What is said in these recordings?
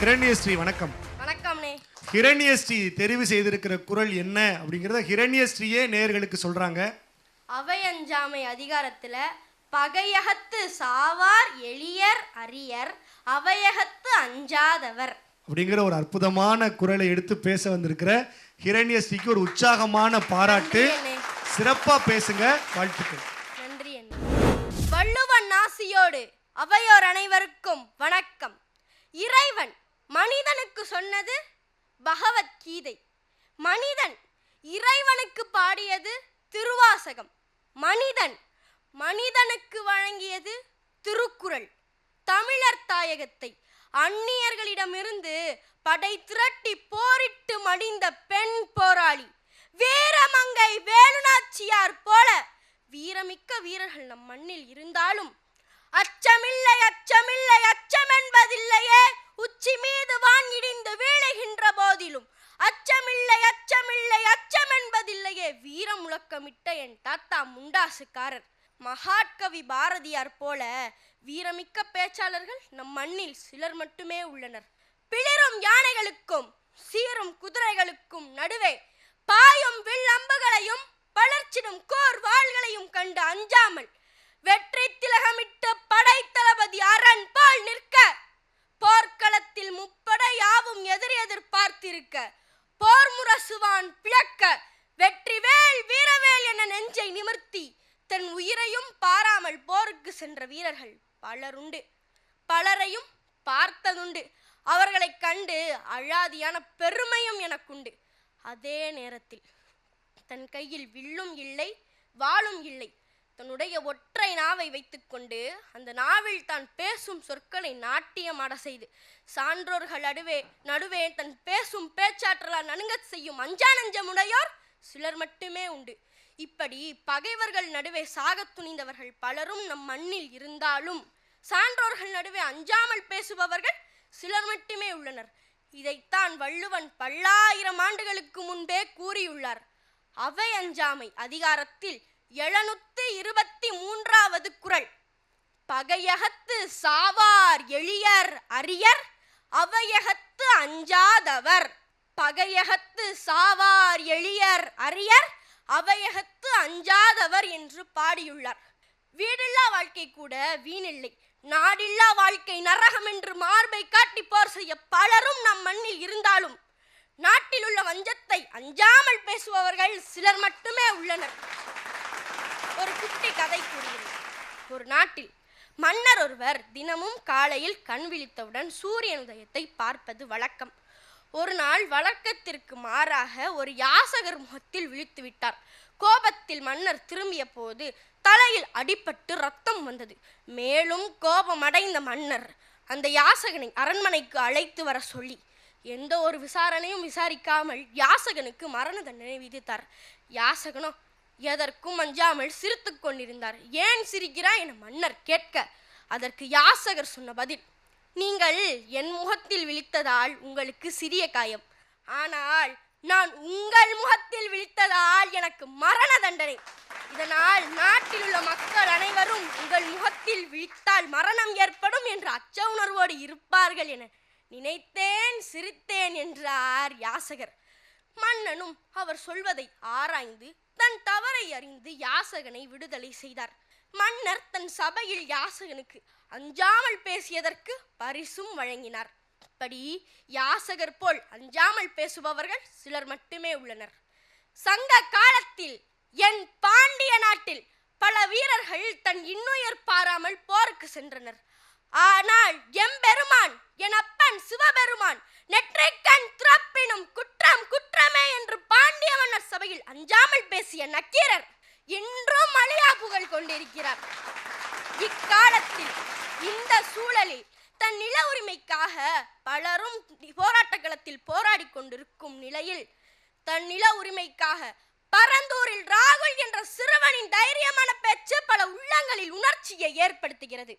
ஹிரண்யஸ்ரீ வணக்கம். வணக்கம்ண்ணே ஹிரண்யஸ்ரீ தெரிவு செய்திருக்கிற குரல் என்ன அப்படிங்கிறத ஹிரண்யஸ்ரீயே நேயர்களுக்கு சொல்றாங்க. அவையஞ்சாமை அதிகாரத்துல பகையகத்து சாவார் எளியர் அரியர் அவையகத்து அஞ்சாதவர். அப்படிங்கிற ஒரு அற்புதமான குரலை எடுத்து பேச வந்திருக்கிற ஹிரண்யஸ்ரீக்கு ஒரு உற்சாகமான பாராட்டு. சிறப்பா பேசுங்க வாழ்த்துக்கள். நன்றி வள்ளுவன் ஆசியோடு அவையோர் அனைவருக்கும் வணக்கம். இறைவன் மனிதனுக்கு சொன்னது பகவத்கீதை. மனிதன் இறைவனுக்கு பாடியது திருவாசகம். மனிதன் மனிதனுக்கு வழங்கியது திருக்குறள். தமிழர் தாயகத்தை அந்நியர்களிடமிருந்து படை திரட்டி போரிட்டு மடிந்த பெண் போராளி. வீரமங்கை வேலுநாச்சியார் போல வீரமிக்க வீரர்கள் நம் மண்ணில் இருந்தாலும் அச்சமில்லை அச்சமில்லை அச்சம் என்பதில்லையே உச்சி மீது வான் இடிந்து வீழுகின்ற போதிலும் அச்சமில்லை அச்சமில்லை அச்சம் என்பதில்லையே வீர முழக்கமிட்ட என் தாத்தா முண்டாசுக்காரர். மகாத்கவி பாரதியார் போல வீரமிக்க பேச்சாளர்கள் நம் மண்ணில் சிலர் மட்டுமே உள்ளனர். பிளிரும் யானைகளுக்கும் சீரும் குதிரைகளுக்கும் நடுவே பாயும் வில் அம்புகளையும் பளர்ச்சிடும் கோர் வாள்களையும் கண்டு அஞ்சாமல் வெற்றி திலகமிட்டு படை தளபதி அரண் பால் நிற்க போர்க்களத்தில் முப்பட யாவும் எதிர் எதிர்பார்த்திருக்க. போர் முரசுவான் பிழக்க வெற்றிவேல் வீரவேல் என நெஞ்சை நிமிர்த்தி தன் உயிரையும் பாராமல் போருக்கு சென்ற வீரர்கள் பலருண்டு. பலரையும் பார்த்ததுண்டு. அவர்களைக் கண்டு அழாதியான பெருமையும் எனக்குண்டு. அதே நேரத்தில் தன் கையில் வில்லும் இல்லை வாளும் இல்லை. தன்னுடைய ஒற்றை நாவை வைத்துக்கொண்டு அந்த நாவில் தான் பேசும் சொற்களை நாட்டியமாட செய்து சான்றோர்கள் நடுவே நடுவே தன் பேசும் பேச்சாற்றலால் நணுங்க செய்யும் அஞ்சா நஞ்சமுடையோர் சிலர் மட்டுமே உண்டு. இப்படி பகைவர்கள் நடுவே சாகத் துணிந்தவர்கள் பலரும் நம் மண்ணில் இருந்தாலும் சான்றோர்கள் நடுவே அஞ்சாமல் பேசுபவர்கள் சிலர் மட்டுமே உள்ளனர். இதைத்தான் வள்ளுவன் பல்லாயிரம் ஆண்டுகளுக்கு முன்பே கூறியுள்ளார். அவை அஞ்சாமை அதிகாரத்தில் எழுநூத்து இருபத்தி மூன்றாவது குறள் பகையகத்து சாவார் எளியர் அரியர் அவையகத்து அஞ்சாதவர். பகையகத்து சாவார் எளியர் அரியர் அவையகத்து அஞ்சாதவர் என்று பாடியுள்ளார். வீடில்லா வாழ்க்கை கூட வீணில்லை. நாடில்லா வாழ்க்கை நரகம் என்று மார்பை காட்டி போர் செய்ய பலரும் நம் மண்ணில் இருந்தாலும் நாட்டில் உள்ள வஞ்சத்தை அஞ்சாமல் பேசுபவர்கள் சிலர் மட்டுமே உள்ளனர். ஒரு குட்டி கதை கூறுகிறது ஒரு நாட்டில் மன்னர் ஒருவர் தினமும் காலையில் கண் விழித்தவுடன் சூரியன் உதயத்தை பார்ப்பது வழக்கம். ஒரு நாள் வழக்கத்திற்கு மாறாக ஒரு யாசகர் முகத்தில் விழித்து விட்டார். கோபத்தில் மன்னர் திரும்பிய போது தலையில் அடிபட்டு ரத்தம் வந்தது. மேலும் கோபமடைந்த மன்னர் அந்த யாசகனை அரண்மனைக்கு அழைத்து வர சொல்லி எந்த ஒரு விசாரணையும் விசாரிக்காமல் யாசகனுக்கு மரண தண்டனை விதித்தார். யாசகனோ எதற்கும் அஞ்சாமல் சிரித்து கொண்டிருந்தார். ஏன் சிரிக்கிறாய்? என மன்னர் கேட்க அதற்கு யாசகர் சொன்ன பதில் நீங்கள் என் முகத்தில் விழித்ததால் உங்களுக்கு சிறிய காயம். ஆனால் நான் உங்கள் முகத்தில் விழித்ததால் எனக்கு மரண தண்டனை. இதனால் நாட்டில் உள்ள மக்கள் அனைவரும் உங்கள் முகத்தில் விழித்தால் மரணம் ஏற்படும் என்ற அச்ச உணர்வோடு இருப்பார்கள் என நினைத்தேன் சிரித்தேன் என்றார் யாசகர். மன்னனும் அவர் சொல்வதை ஆராய்ந்து தன் தவறை அறிந்து யாசகனை விடுதலை செய்தார். மன்னர் தன் சபையில் யாசகனுக்கு அஞ்சாமல் பேசியதற்கு பரிசும் வழங்கினார். இப்படி யாசகர் போல் அஞ்சாமல் பேசுபவர்கள் சிலர் மட்டுமே உள்ளனர். சங்க காலத்தில் என் பாண்டிய நாட்டில் பல வீரர்கள் தன் இன்னுயிர் பாராமல் போருக்கு சென்றனர். ஆனால் எம்பெருமான் என் அப்பன் சிவபெருமான் நெற்றிக்கண் திறப்பினும் குற்றம் குற்றமே என்று பாண்டிய மன்னர் சபையில் அஞ்சாமல் பேசிய நக்கீரர் இன்றும் அழியா புகழ் கொண்டிருக்கிறார். இக்காலத்தில் இந்த சூழலில் தன் நில உரிமைக்காக பலரும் போராட்ட களத்தில் போராடி கொண்டிருக்கும் நிலையில் தன் நில உரிமைக்காக பரந்தூரில் ராகுல் என்ற சிறுவனின் தைரியமான பேச்சு பல உள்ளங்களில் உணர்ச்சியை ஏற்படுத்துகிறது.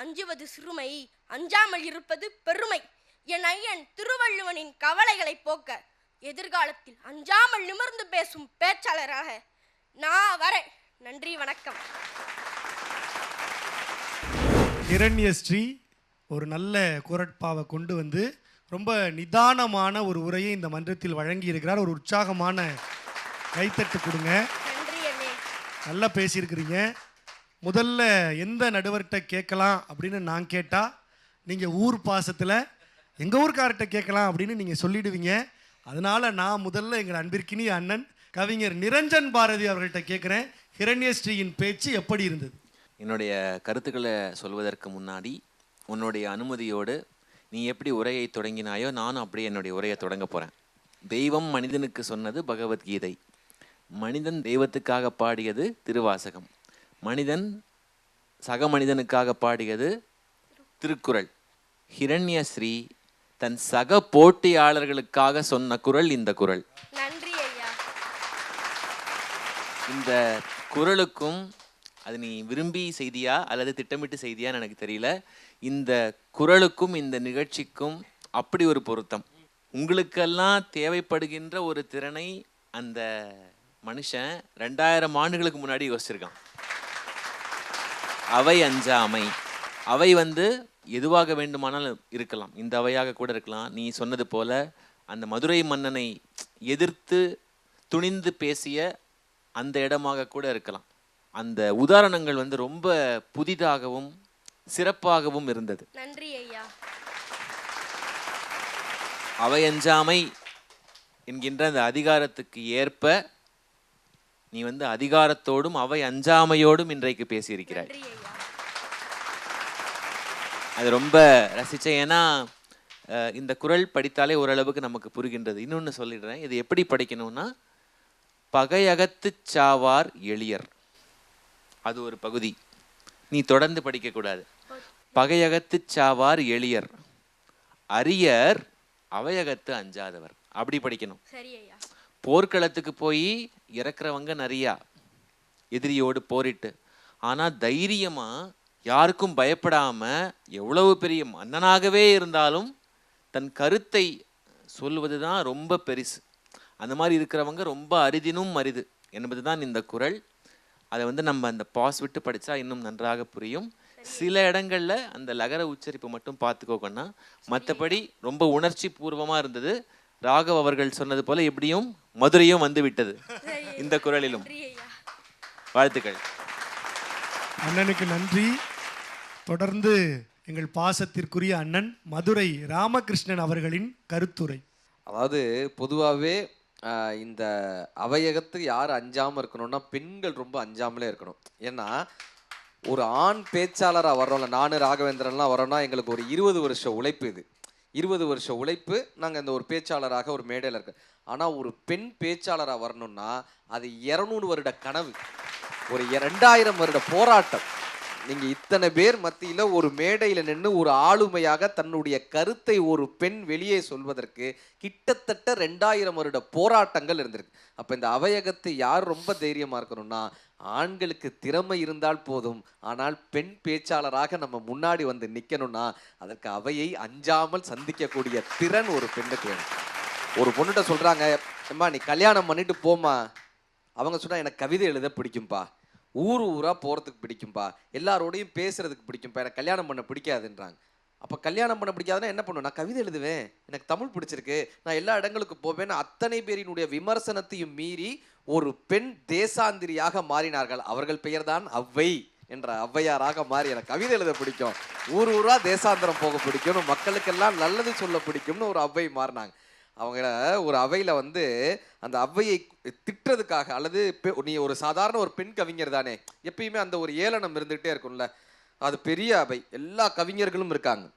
அஞ்சுவது சிறுமை அஞ்சாமல் இருப்பது பெருமை. என் ஐயன் திருவள்ளுவனின் கவலைகளை போக்க எதிர்காலத்தில் அஞ்சாமல் நிமிர்ந்து பேசும் பேச்சாளராக நான் வரேன் நன்றி வணக்கம். ஹிரண்யஸ்ரீ ஒரு நல்ல குரட்பாவை கொண்டு வந்து ரொம்ப நிதானமான ஒரு உரையை இந்த மன்றத்தில் வழங்கி இருக்கிறார் ஒரு உற்சாகமான கைத்தட்டு கொடுங்க. நல்லா பேசியிருக்கிறீங்க. முதல்ல எந்த நடுவர்கிட்ட கேட்கலாம் அப்படின்னு நான் கேட்டால் நீங்கள் ஊர் பாசத்தில் எங்கள் ஊர்க்கார்ட்ட கேட்கலாம் அப்படின்னு நீங்கள் சொல்லிடுவீங்க. அதனால் நான் முதல்ல எங்கள் அன்பிற்கினி அண்ணன் கவிஞர் நிரஞ்சன் பாரதி அவர்கள்ட்ட கேட்குறேன். ஹிரண்யஸ்ரீயின் பேச்சு எப்படி இருந்தது? என்னுடைய கருத்துக்களை சொல்வதற்கு முன்னாடி உன்னுடைய அனுமதியோடு நீ எப்படி உரையை தொடங்கினாயோ நானும் அப்படியே என்னுடைய உரையை தொடங்க போகிறேன் தெய்வம் மனிதனுக்கு சொன்னது பகவத்கீதை. மனிதன் தெய்வத்துக்காக பாடியது திருவாசகம். மனிதன் சக மனிதனுக்காக பாடியது திருக்குறள். ஹிரண்யஸ்ரீ தன் சக போட்டியாளர்களுக்காக சொன்ன குறள் இந்த குறள் நன்றி ஐயா. இந்த குரலுக்கும் அது நீ விரும்பி செய்தியா அல்லது திட்டமிட்டு செய்தியான்னு எனக்கு தெரியல. இந்த குரலுக்கும் இந்த நிகழ்ச்சிக்கும் அப்படி ஒரு பொருத்தம். உங்களுக்கெல்லாம் தேவைப்படுகின்ற ஒரு திறனை அந்த மனுஷன் ரெண்டாயிரம் ஆண்டுகளுக்கு முன்னாடி யோசிச்சிருக்கான். அவை அஞ்சாமை. அவை வந்து எதுவாக வேண்டுமானாலும் இருக்கலாம். இந்த அவையாக கூட இருக்கலாம். நீ சொன்னது போல அந்த மதுரை மன்னனை எதிர்த்து துணிந்து பேசிய அந்த இடமாக கூட இருக்கலாம். அந்த உதாரணங்கள் வந்து ரொம்ப புதிதாகவும் சிறப்பாகவும் இருந்தது. நன்றி ஐயா. அவை அஞ்சாமை என்கின்ற அந்த அதிகாரத்துக்கு ஏற்ப நீ வந்து அதிகாரத்தோடும் அவை அஞ்சாமையோடும் இன்றைக்கு பேசியிருக்கிறாய். அது ரொம்ப ரசித்தேன் ஏன்னா இந்த குறள் படித்தாலே ஓரளவுக்கு நமக்கு புரிகின்றது. இன்னொன்று சொல்லிடுறேன். இது எப்படி படிக்கணும்னா பகையகத்துச் சாவார் எளியர். அது ஒரு பகுதி. நீ தொடர்ந்து படிக்கக்கூடாது. பகையகத்துச் சாவார் எளியர். அரியர் அவையகத்து அஞ்சாதவர். அப்படி படிக்கணும். போர்க்களத்துக்கு போய் இறக்குறவங்க நிறையா. எதிரியோடு போரிட்டு. ஆனா தைரியமா யாருக்கும் பயப்படாம எவ்வளவு பெரிய மன்னனாகவே இருந்தாலும் தன் கருத்தை சொல்வது தான் ரொம்ப பெருசு. அந்த மாதிரி இருக்கிறவங்க ரொம்ப அரிதினும் அரிது என்பது தான் இந்த குறள் அதை வந்து நம்ம அந்த பாஸ் விட்டு படிச்சா இன்னும் நன்றாக புரியும். சில இடங்கள்ல அந்த லகர உச்சரிப்பு மட்டும் பார்த்துக்கோக்கண்ணா மற்றபடி ரொம்ப உணர்ச்சி பூர்வமா இருந்தது. ராகவ் அவர்கள் சொன்னது போல எப்படியும் மதுரையும் வந்து விட்டது இந்த குறளிலும் நன்றி ஐயா வாழ்த்துக்கள். அண்ணனுக்கு நன்றி. தொடர்ந்து எங்கள் பாசத்திற்குரிய அண்ணன் மதுரை ராமகிருஷ்ணன் அவர்களின் கருத்துரை. அதாவது பொதுவாகவே இந்த அவையகத்துக்கு யார் அஞ்சாமல் இருக்கணும்னா பெண்கள் ரொம்ப அஞ்சாமலே இருக்கணும். ஏன்னா ஒரு ஆண் பேச்சாளராக வர்றோம்ல நானு ராகவேந்திரன்லாம் வரோம்னா எங்களுக்கு ஒரு இருபது வருஷம் உழைப்பு இது. இருபது வருஷம் உழைப்பு நாங்கள் இந்த ஒரு பேச்சாளராக ஒரு மேடையில் இருக்க. ஆனால் ஒரு பெண் பேச்சாளராக வரணும்னா அது இரநூறு வருட கனவு. ஒரு ரெண்டாயிரம் வருட போராட்டம். நீங்க இத்தனை பேர் மத்தியில ஒரு மேடையில நின்று ஒரு ஆளுமையாக தன்னுடைய கருத்தை ஒரு பெண் வெளியே சொல்வதற்கு கிட்டத்தட்ட ரெண்டாயிரம் வருட போராட்டங்கள் இருந்திருக்கு. அப்ப இந்த அவையகத்தை யார் ரொம்ப தைரியமா இருக்கணும்னா ஆண்களுக்கு திறமை இருந்தால் போதும் ஆனால் பெண் பேச்சாளராக நம்ம முன்னாடி வந்து நிக்கணும்னா அதற்கு அவையை அஞ்சாமல் சந்திக்கக்கூடிய திறன் ஒரு பெண்ணுக்கு வேணும். ஒரு பொண்ணுகிட்ட சொல்றாங்க அம்மா நீ கல்யாணம் பண்ணிட்டு போமா அவங்க சொன்னா எனக்கு கவிதை எழுத பிடிக்கும்பா. ஊர் ஊராக போகிறதுக்கு பிடிக்கும்பா. எல்லாரோடையும் பேசுகிறதுக்கு பிடிக்கும்பா. எனக்கு கல்யாணம் பண்ண பிடிக்காதுன்றாங்க. அப்போ கல்யாணம் பண்ண பிடிக்காதுன்னா என்ன பண்ணுவேன்? நான் கவிதை எழுதுவேன். எனக்கு தமிழ் பிடிச்சிருக்கு. நான் எல்லா இடங்களுக்கும் போவேன். அத்தனை பேரினுடைய விமர்சனத்தையும் மீறி ஒரு பெண் தேசாந்திரியாக மாறினார்கள். அவர்கள் பெயர்தான் அவ்வை என்ற ஔவையாராக மாறி எனக்கு கவிதை எழுத பிடிக்கும். ஊர் ஊரா தேசாந்திரம் போக பிடிக்கும் மக்களுக்கெல்லாம் நல்லது சொல்ல பிடிக்கும்னு ஒரு அவ்வை மாறினாங்க. அவங்க ஒரு அவையில் வந்து அந்த அவையை திட்டுறதுக்காக அல்லது பெ- நீ ஒரு சாதாரண ஒரு பெண் கவிஞர் தானே எப்பயுமே அந்த ஒரு ஏளனம் இருந்துகிட்டே இருக்கும்ல. அது பெரிய அவை. எல்லா கவிஞர்களும் இருக்காங்க.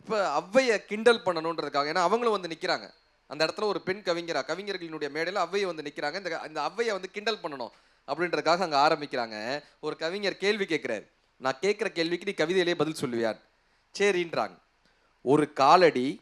இப்போ அவ்வையை கிண்டல் பண்ணணுன்றதுக்காக ஏன்னா அவங்களும் வந்து நிற்கிறாங்க அந்த இடத்துல ஒரு பெண் கவிஞரா கவிஞர்களினுடைய மேடையில் அவ்வையை வந்து நிற்கிறாங்க இந்த இந்த அவ்வையை வந்து கிண்டல் பண்ணணும் அப்படின்றதுக்காக அங்கே ஆரம்பிக்கிறாங்க. ஒரு கவிஞர் கேள்வி கேட்குறாரு. நான் கேட்குற கேள்விக்கு நீ கவிதையிலே பதில் சொல்லுவியார் சரின்றாங்க. ஒரு காலடி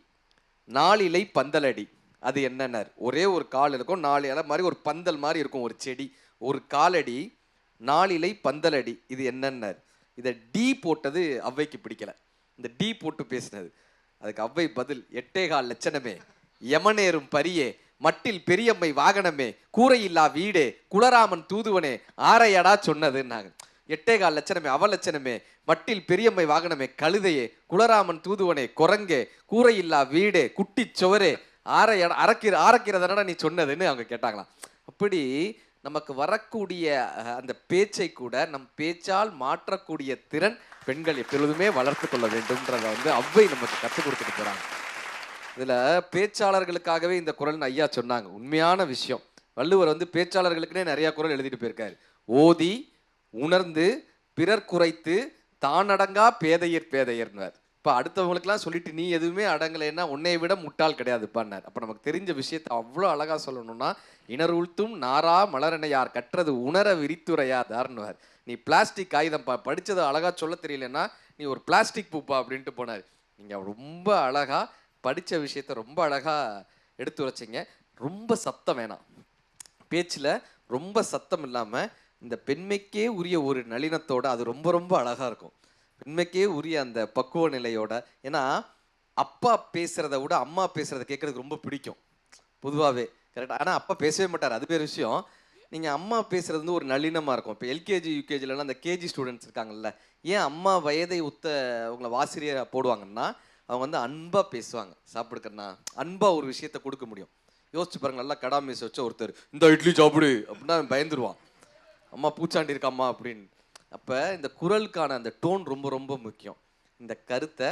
நாளிலை பந்தலடி. அது என்னென்ன ஒரே ஒரு கால் இருக்கும் நாலு இலை மாதிரி ஒரு பந்தல் மாதிரி இருக்கும் ஒரு செடி. ஒரு காலடி நாலிலை பந்தலடி இது என்னென்ன இதை டி போட்டது அவ்வைக்கு பிடிக்கல. இந்த டி போட்டு பேசினது. அதுக்கு அவ்வை பதில் எட்டே கால் லட்சணமே. யமனேறும் பரியே. மட்டில் பெரியம்மை வாகனமே. கூரையில்லா வீடே. குலராமன் தூதுவனே. ஆரையடா சொன்னதுன்னாங்க. எட்டே கால் லட்சணமே அவலட்சணமே மட்டில் பெரியம்மை வாகனமே. கழுதையே. குலராமன் தூதுவனே. குரங்கே. கூரையில்லா வீடே. குட்டி சுவரே. ஆர அறக்கிற ஆரக்கிறதனடா நீ சொன்னதுன்னு அவங்க கேட்டாங்களாம். அப்படி நமக்கு வரக்கூடிய அந்த பேச்சை கூட நம் பேச்சால் மாற்றக்கூடிய திறன் பெண்கள் எப்பொழுதுமே வளர்த்து கொள்ள வேண்டும்ன்றத வந்து அவ்வை நமக்கு கற்றுக் கொடுத்துட்டு போகிறாங்க இதில் பேச்சாளர்களுக்காகவே இந்த குரல்னு ஐயா சொன்னாங்க. உண்மையான விஷயம். வள்ளுவர் வந்து பேச்சாளர்களுக்குனே நிறையா குரல் எழுதிட்டு போயிருக்காரு. ஓதி உணர்ந்து பிறர் குறைத்து தானடங்கா பேதையர் பேதையர்னார் இப்போ அடுத்தவங்களுக்குலாம் சொல்லிட்டு நீ எதுவுமே அடங்கலைன்னா உன்னை விட முட்டாள் கிடையாதுப்பான்னார் அப்போ நமக்கு தெரிஞ்ச விஷயத்தை அவ்வளோ அழகாக சொல்லணும்னா இணருழ்த்தும் நாரா மலரணையார் கற்றது உணர விரித்துரையாதார்னுவார் நீ பிளாஸ்டிக் ஆயுதம் ப படித்ததை அழகாக சொல்ல தெரியலன்னா நீ ஒரு பிளாஸ்டிக் பூப்பா அப்படின்ட்டு போனார். நீங்கள் ரொம்ப அழகாக படித்த விஷயத்த ரொம்ப அழகாக எடுத்து வச்சீங்க ரொம்ப சத்தம் வேணாம். பேச்சில் ரொம்ப சத்தம் இல்லாமல் இந்த பெண்மைக்கே உரிய ஒரு நளினத்தோட அது ரொம்ப ரொம்ப அழகாக இருக்கும். பெண்மைக்கே உரிய அந்த பக்குவ நிலையோட ஏன்னா அப்பா பேசுறத விட அம்மா பேசுறத கேட்கறதுக்கு ரொம்ப பிடிக்கும். பொதுவாகவே கரெக்டாக ஆனால் அப்பா பேசவே மாட்டார். அது பேர் விஷயம். நீங்கள் அம்மா பேசுறது வந்து ஒரு நளினமாக இருக்கும். இப்போ எல்கேஜி யூகேஜிலலாம் அந்த கேஜி ஸ்டூடெண்ட்ஸ் இருக்காங்கல்ல ஏன் அம்மா வயதை ஒத்த அவங்கள வாசிரியரை போடுவாங்கன்னா அவங்க வந்து அன்பாக பேசுவாங்க. சாப்பிடுக்கண்ணா அன்பாக ஒரு விஷயத்த கொடுக்க முடியும். யோசிச்சு பாருங்க நல்லா கடா மீச வச்ச ஒருத்தர் இந்த இட்லி சாப்பிடு அப்படின்னா பயந்துருவான். அம்மா பூச்சாண்டி இருக்காம்மா அப்படின்னு. அப்போ இந்த குரலுக்கான அந்த டோன் ரொம்ப ரொம்ப முக்கியம். இந்த கருத்தை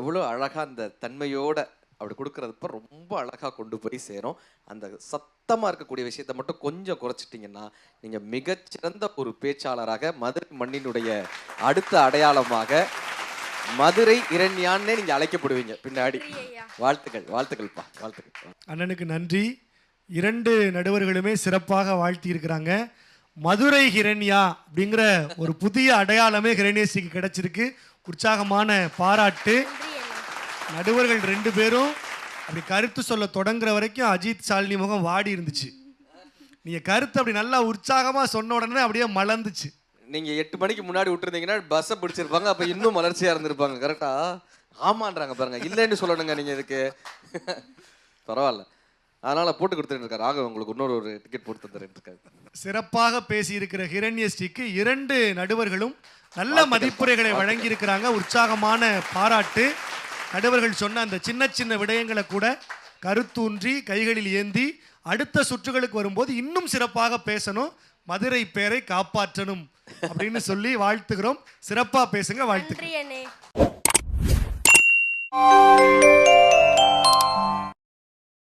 எவ்வளோ அழகாக அந்த தன்மையோட அப்படி கொடுக்கறதப்ப ரொம்ப அழகாக கொண்டு போய் சேரும். அந்த சத்தமாக இருக்கக்கூடிய விஷயத்த மட்டும் கொஞ்சம் குறைச்சிட்டிங்கன்னா நீங்கள் மிகச்சிறந்த ஒரு பேச்சாளராக மதுரை மண்ணினுடைய அடுத்த அடையாளமாக மதுரை இரண்யான்னே நீங்கள் அழைக்கப்படுவீங்க. பின்னாடி. வாழ்த்துக்கள் வாழ்த்துக்கள்ப்பா வாழ்த்துக்கள். அண்ணனுக்கு நன்றி. இரண்டு நடுவர்களுமே சிறப்பாக வாழ்த்தி இருக்கிறாங்க மதுரை ஹிரண்யா அப்படிங்கிற ஒரு புதிய அடையாளமே ஹிரண்யசிக்கு கிடைச்சிருக்கு. உற்சாகமான பாராட்டு. நடுவர்கள் ரெண்டு பேரும் அப்படி கருத்து சொல்ல தொடங்குற வரைக்கும் அஜித் சாலினி முகம் வாடி இருந்துச்சு. நீங்க கருத்து அப்படி நல்லா உற்சாகமா சொன்ன உடனே அப்படியே மலர்ந்துச்சு. நீங்க எட்டு மணிக்கு முன்னாடி விட்டுருந்தீங்கன்னா பஸ்ஸை பிடிச்சிருப்பாங்க அப்ப இன்னும் மலர்ச்சியா இருந்திருப்பாங்க. கரெக்டா ஆமான்றாங்க பாருங்க. இல்லைன்னு சொல்லணுங்க நீங்க இதுக்கு. பரவாயில்ல. அதனால போட்டு கொடுத்துட்டு இருக்காரு. ஆக உங்களுக்கு இன்னொரு ஒரு டிக்கெட் போட்டு தந்துட்டு இருக்காரு. சிறப்பாக பேசியிருக்கிற ஹிரண்யஸ்ரீக்கு இரண்டு நடுவர்களும் நல்ல மதிப்புரைகளை வழங்கியிருக்கிறாங்க. உற்சாகமான பாராட்டு. நடுவர்கள் சொன்ன அந்த சின்ன சின்ன விடயங்களை கூட கருத்தூன்றி கைகளில் ஏந்தி அடுத்த சுற்றுகளுக்கு வரும்போது இன்னும் சிறப்பாக பேசணும். மதுரை பேரை காப்பாற்றணும் அப்படின்னு சொல்லி வாழ்த்துகிறோம். சிறப்பா பேசுங்க. அண்ணே.